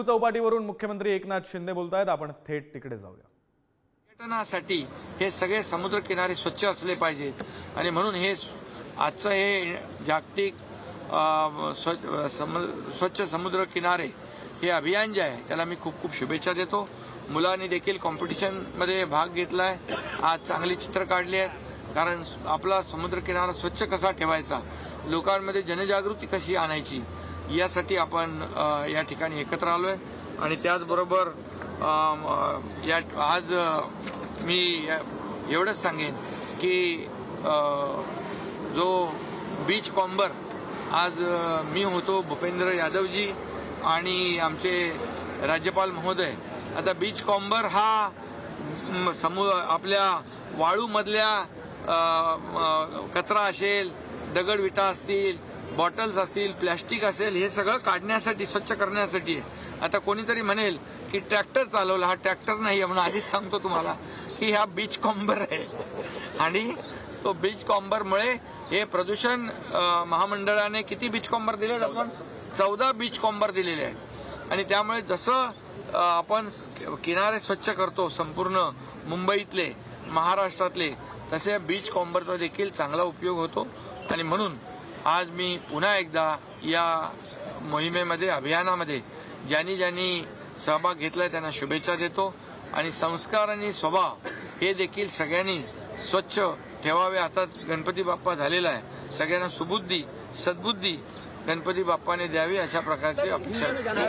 जुहू चौपाटीवरून मुख्यमंत्री एकनाथ शिंदे बोलत आहेत आपण थेट तिकडे जाऊया. पर्यटनासाठी हे सगळे समुद्र किनारे स्वच्छ असले पाहिजेत. आणि म्हणून हे आजचं हे जागतिक स्व- सम- स्वच्छ समुद्र किनारे हे अभियान जे आहे त्याला मी खूप खूप शुभेच्छा देतो. मुलांनी देखील कॉम्पिटिशनमध्ये भाग घेतलाय. आज चांगली चित्र काढली आहेत. कारण आपला समुद्र किनारा स्वच्छ कसा ठेवायचा? लोकांमध्ये जनजागृती कशी आणायची? यासाठी आपण या ठिकाणी एकत्र आलोय. आणि त्याचबरोबर या आज मी या- एवढंच सांगेन की जो बीच कॉम्बर आज मी होतो भूपेंद्र यादवजी आणि आमचे राज्यपाल महोदय. आता बीच कॉम्बर हा समू आपल्या वाळूमधल्या कचरा असेल दगडविटा असतील बॉटल्स असतील प्लॅस्टिक असेल हे सगळं काढण्यासाठी स्वच्छ करण्यासाठी आहे. आता कोणीतरी म्हणेल की ट्रॅक्टर चालवला हा ट्रॅक्टर नाही आहे म्हणून आधीच सांगतो तुम्हाला की हा बीच कॉम्बर आहे. आणि तो बीच कॉम्बरमुळे हे प्रदूषण महामंडळाने किती बीच कॉम्बर दिले आपण? चौदा बीच कॉम्बर दिलेले आहेत. आणि त्यामुळे जसं आपण किनारे स्वच्छ करतो संपूर्ण मुंबईतले महाराष्ट्रातले तसे बीच कॉम्बरचा देखील चांगला उपयोग होतो. आणि म्हणून आज मी पुन्हा एकदा या मोहिमेमध्ये अभियानामध्ये ज्यांनी ज्यांनी सहभाग घेतलाय त्यांना शुभेच्छा देतो. आणि संस्कार आणि स्वभाव हे देखील सगळ्यांनी स्वच्छ ठेवावे. आता गणपती बाप्पा झालेला आहे. सगळ्यांना सुबुद्धी सद्बुद्धी गणपती बाप्पाने द्यावी अशा प्रकारची अपेक्षा आहे.